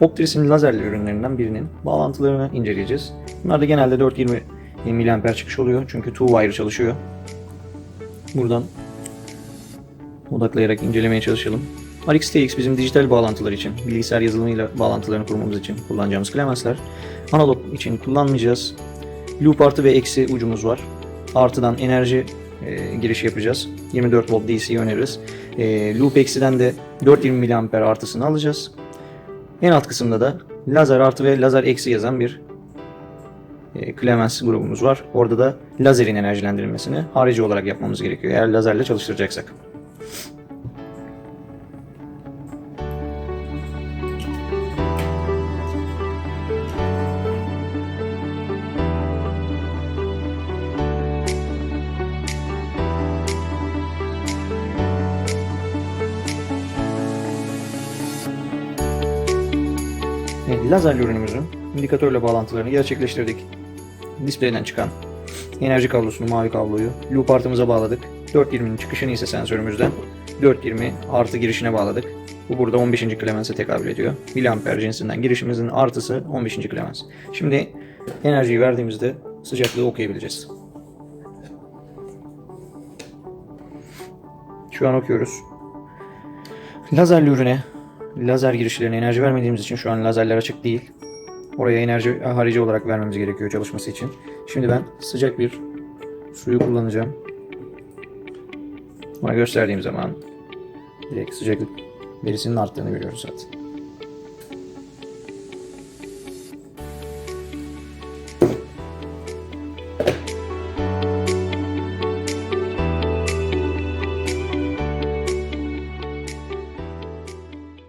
Optris'in lazerli ürünlerinden birinin bağlantılarını inceleyeceğiz. Bunlar da genelde 420 mAh çıkış oluyor. Çünkü two wire çalışıyor. Buradan odaklayarak incelemeye çalışalım. RxTX bizim dijital bağlantılar için, bilgisayar yazılımıyla bağlantılarını kurmamız için kullanacağımız klemensler. Analog için kullanmayacağız. Loop artı ve eksi ucumuz var. Artıdan enerji e, girişi yapacağız. 24 volt DC öneririz. E, loop eksiden de 420 mAh artısını alacağız. En alt kısımda da lazer artı ve lazer eksi yazan bir e, Clemens grubumuz var. Orada da lazerin enerjilendirilmesini harici olarak yapmamız gerekiyor eğer lazerle çalıştıracaksak. Lazerli ürünümüzün indikatörle bağlantılarını gerçekleştirdik. Display'den çıkan enerji kablosunu, mavi kabloyu loop artımıza bağladık. 420'nin çıkışını ise sensörümüzden 420 artı girişine bağladık. Bu burada 15. klemense tekabül ediyor. Miliamper cinsinden girişimizin artısı 15. klemens. Şimdi enerjiyi verdiğimizde sıcaklığı okuyabileceğiz. Şu an okuyoruz. Lazerli ürüne lazer girişlerine enerji vermediğimiz için şu an lazerler açık değil. Oraya enerji harici olarak vermemiz gerekiyor çalışması için. Şimdi ben sıcak bir suyu kullanacağım. Buna gösterdiğim zaman direkt sıcaklık verisinin arttığını görüyoruz zaten.